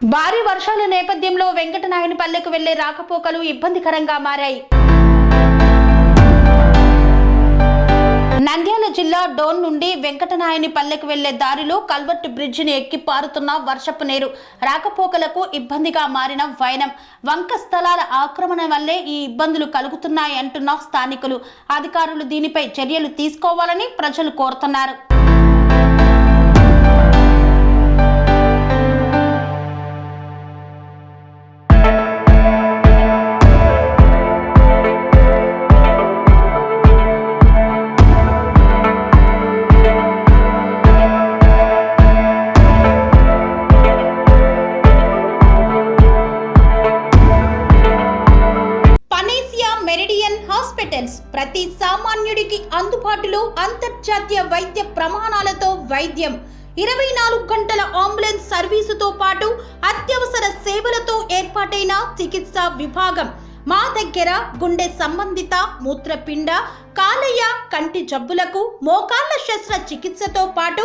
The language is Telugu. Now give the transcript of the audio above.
భారీ వర్షాల నేపథ్యంలో వెంకటనాయనపల్లెకు వెళ్ళే రాకపోకలు ఇబ్బందికరంగా మారాయి. నంద్యాల జిల్లా డోన్ నుండి వెంకటనాయని పల్లెకు వెళ్ళే దారిలో కల్వర్ట్ బ్రిడ్జిని ఎక్కి పారుతున్న వర్షపు నీరు రాకపోకలకు ఇబ్బందిగా మారిన వైనం. వంక స్థలాల ఆక్రమణ వల్లే ఈ ఇబ్బందులు కలుగుతున్నాయంటున్న స్థానికులు. అధికారులు దీనిపై చర్యలు తీసుకోవాలని ప్రజలు కోరుతున్నారు. హాస్పిటల్స్ ప్రతి సామాన్యుడికి అందుబాటులో అంతర్జాతీయ వైద్య ప్రమాణాలతో వైద్యం. ఇరవై నాలుగు గంటల అంబులెన్స్ సర్వీసుతో పాటు అత్యవసర సేవలతో ఏర్పాటైన చికిత్సా విభాగం. మా దగ్గర గుండె సంబంధిత మూత్రపిండ కాలయ కంటి జబ్బులకు మోకాళ్ళ శస్త్ర చికిత్సతో పాటు